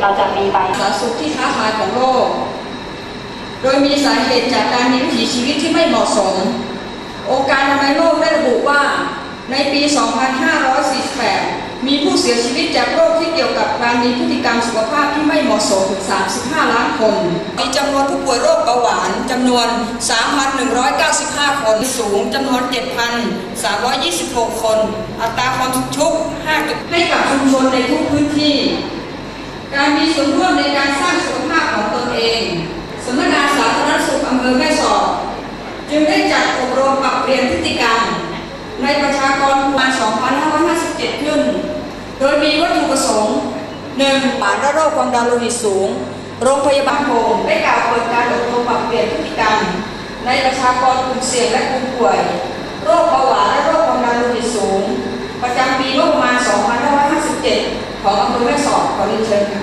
เราจะมีใบสาธาสุขที่ท้าทายของโลก โดยมีสาเหตุจากการมีวิถีชีวิตที่ไม่เหมาะสม องค์การอนามัยโลกได้ระบุว่าในปี 2548 มีผู้เสียชีวิตจากโรคที่เกี่ยวกับการมีพฤติกรรมสุขภาพที่ไม่เหมาะสมถึง 35 ล้านคน มีจำนวนผู้ป่วยโรคเบาหวานจำนวน 3,195 คน สูงจำนวน 7,326 คน อัตราความทุกข์5ให้กับชุมชนในทุกพื้นที่ การมีส่วนร่วมในการสร้างสุขภาพของตนเองสำนักงานสาธารณสุขอำเภอแม่สอดจึงได้จัดอบรมปรับเปลี่ยนพฤติกรรม ในประชากรประมาณ 2,557 ขึ้น โดยมีวัตถุประสงค์ 1. ป่านและโรคความดันโลหิตสูง โรงพยาบาลโพงได้กล่าวเปิดการอบรมปรับเปลี่ยนพฤติกรรม ในประชากรกลุ่มเสี่ยงและกลุ่มป่วย โรคเบาหวานและโรคความดันโลหิตสูง ประจำปีงบประมาณ 2557 ของอำเภอแม่สอด ขอเรียนเชิญค่ะ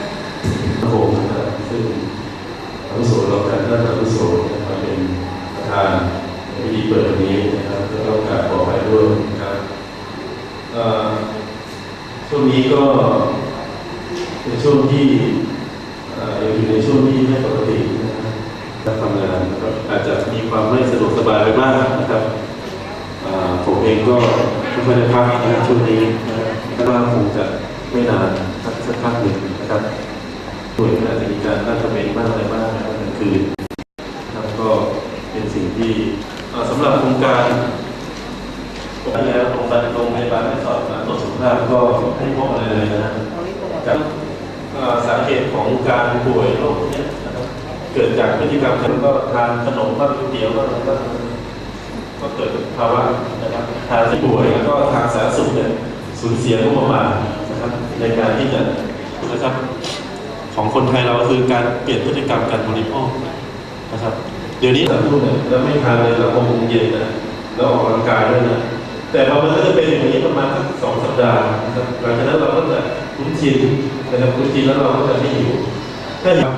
โผมนะครับซึ่งอาวุโสเราการท่านอาวุโสนะครับเป็นประธานในพิธีเปิดนี้นะครับก็ต้องกราบขออภัยด้วยนะครับช่วงนี้ก็เป็นช่วงที่อยังอยู่ในช่วงที่ไม่ปกตินะครับการทำงานนะครับอาจจะมีความไม่สะดวกสบายไปบ้างนะครับผมเองก็ไม่ค่อยได้พักนะครับช่วงนี้นะครับแต่ว่าคงจะ ไม่นานสักสักพักหนึ่งนะครับด้วยอาจจะมีการตั้งคอมเมนบ้างอะไรบ้างนวันกลางคืนนะครับก็เป็นสิ่งที่สำหรับโครงการโครงการที่แล้วโครงการโรงพยาบาลแม่สอดมาตรวจสุขภาพก็ไม่พบอะไรเลยนะจากสาเหตุของการป่วยโรคเนี้ยนะครับเกิดจากพฤติกรรมแล้วก็ทานขนมบ้างเตี๋ยวบ้างอะไรบ้างก็เกิดภาวะนะครับทางที่ป่วยแล้วก็ทางสาธารณสุขเนี่ย สูญเสียงบประมาณนะครับในการที่จะนะครับของคนไทยเราคือการเปลี่ยนพฤติกรรมการบริโภคนะครับ เดี๋ยวนี้สัตว์ทุกเนี่ยเราไม่ทานเลยเราคงเย็นนะเราออกกำลังกายด้วยนะแต่พอมันก็จะเป็นอย่างนี้ประมาณสักสองสัปดาห์นะครับหลังจากนั้นเราก็จะคุ้นชินนะครับคุ้นชินแล้วเราก็จะไม่อยู่ถ้าอยู่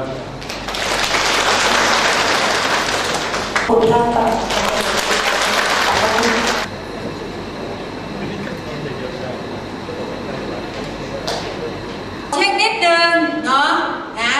คุณท่านต่อ เช็คนิดเดิมเนาะนะ